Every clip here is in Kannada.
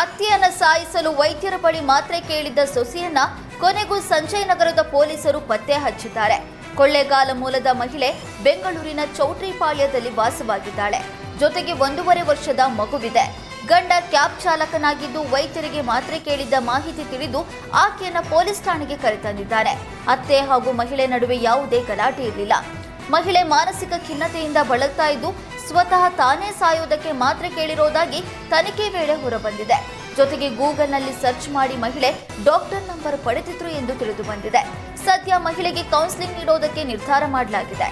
ಅತ್ತೆಯನ್ನ ಸಾಯಿಸಲು ವೈದ್ಯರ ಬಳಿ ಮಾತ್ರೆ ಕೇಳಿದ್ದ ಸೊಸಿಯನ್ನ ಕೊನೆಗೂ ಸಂಜಯ್ ನಗರದ ಪೊಲೀಸರು ಪತ್ತೆ ಹಚ್ಚಿದ್ದಾರೆ. ಕೊಳ್ಳೇಗಾಲ ಮೂಲದ ಮಹಿಳೆ ಬೆಂಗಳೂರಿನ ಚೌಟ್ರಿಪಾಳ್ಯದಲ್ಲಿ ವಾಸವಾಗಿದ್ದಾಳೆ. ಜೊತೆಗೆ ಒಂದೂವರೆ ವರ್ಷದ ಮಗುವಿದೆ. ಗಂಡ ಕ್ಯಾಬ್ ಚಾಲಕನಾಗಿದ್ದು ವೈದ್ಯರಿಗೆ ಮಾತ್ರೆ ಕೇಳಿದ್ದ ಮಾಹಿತಿ ತಿಳಿದು ಆಕೆಯನ್ನ ಪೊಲೀಸ್ ಠಾಣೆಗೆ ಕರೆತಂದಿದ್ದಾರೆ. ಅತ್ತೆ ಹಾಗೂ ಮಹಿಳೆ ನಡುವೆ ಯಾವುದೇ ಗಲಾಟೆ ಇರಲಿಲ್ಲ. ಮಹಿಳೆ ಮಾನಸಿಕ ಖಿನ್ನತೆಯಿಂದ ಬಳಲ್ತಾ ಇದ್ದು ಸ್ವತಃ ತಾನೇ ಸಾಯೋದಕ್ಕೆ ಮಾತ್ರ ಕೇಳಿರೋದಾಗಿ ತನಿಖೆ ವೇಳೆ ಹೊರಬಂದಿದೆ. ಜೊತೆಗೆ ಗೂಗಲ್ನಲ್ಲಿ ಸರ್ಚ್ ಮಾಡಿ ಮಹಿಳೆ ಡಾಕ್ಟರ್ ನಂಬರ್ ಪಡೆದಿದ್ರು ಎಂದು ತಿಳಿದು ಬಂದಿದೆ. ಸದ್ಯ ಮಹಿಳೆಗೆ ಕೌನ್ಸಿಲಿಂಗ್ ನೀಡೋದಕ್ಕೆ ನಿರ್ಧಾರ ಮಾಡಲಾಗಿದೆ.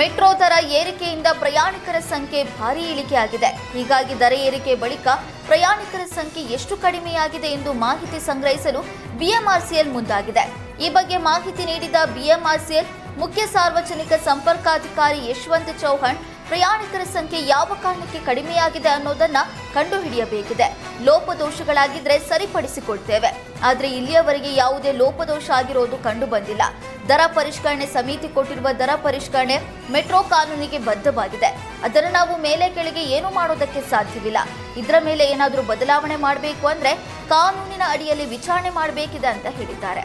ಮೆಟ್ರೋ ದರ ಏರಿಕೆಯಿಂದ ಪ್ರಯಾಣಿಕರ ಸಂಖ್ಯೆ ಭಾರಿ ಇಳಿಕೆಯಾಗಿದೆ ಹೀಗಾಗಿ ದರ ಏರಿಕೆ ಬಳಿಕ ಪ್ರಯಾಣಿಕರ ಸಂಖ್ಯೆ ಎಷ್ಟು ಕಡಿಮೆಯಾಗಿದೆ ಎಂದು ಮಾಹಿತಿ ಸಂಗ್ರಹಿಸಲು ಬಿಎಂಆರ್ಸಿಎಲ್ ಮುಂದಾಗಿದೆ. ಈ ಬಗ್ಗೆ ಮಾಹಿತಿ ನೀಡಿದ ಬಿಎಂಆರ್ಸಿಎಲ್, ಮುಖ್ಯ ಸಾರ್ವಜನಿಕ ಸಂಪರ್ಕಾಧಿಕಾರಿ ಯಶವಂತ್ ಚೌಹಾಣ್, ಪ್ರಯಾಣಿಕರ ಸಂಖ್ಯೆ ಯಾವ ಕಾರಣಕ್ಕೆ ಕಡಿಮೆಯಾಗಿದೆ ಅನ್ನೋದನ್ನ ಕಂಡುಹಿಡಿಯಬೇಕಿದೆ. ಲೋಪದೋಷಗಳಾಗಿದ್ರೆ ಸರಿಪಡಿಸಿಕೊಳ್ತೇವೆ ಆದರೆ ಇಲ್ಲಿಯವರೆಗೆ ಯಾವುದೇ ಲೋಪದೋಷ ಆಗಿರೋದು ಕಂಡು ಬಂದಿಲ್ಲ ದರ ಪರಿಷ್ಕರಣೆ ಸಮಿತಿ ಕೊಟ್ಟಿರುವ ದರ ಪರಿಷ್ಕರಣೆ ಮೆಟ್ರೋ ಕಾನೂನಿಗೆ ಬದ್ಧವಾಗಿದೆ. ಅದನ್ನು ನಾವು ಮೇಲೆ ಕೆಳಗೆ ಏನು ಮಾಡೋದಕ್ಕೆ ಸಾಧ್ಯವಿಲ್ಲ. ಇದರ ಮೇಲೆ ಏನಾದರೂ ಬದಲಾವಣೆ ಮಾಡಬೇಕು ಅಂದ್ರೆ ಕಾನೂನಿನ ಅಡಿಯಲ್ಲಿ ವಿಚಾರಣೆ ಮಾಡಬೇಕಿದೆ ಅಂತ ಹೇಳಿದ್ದಾರೆ.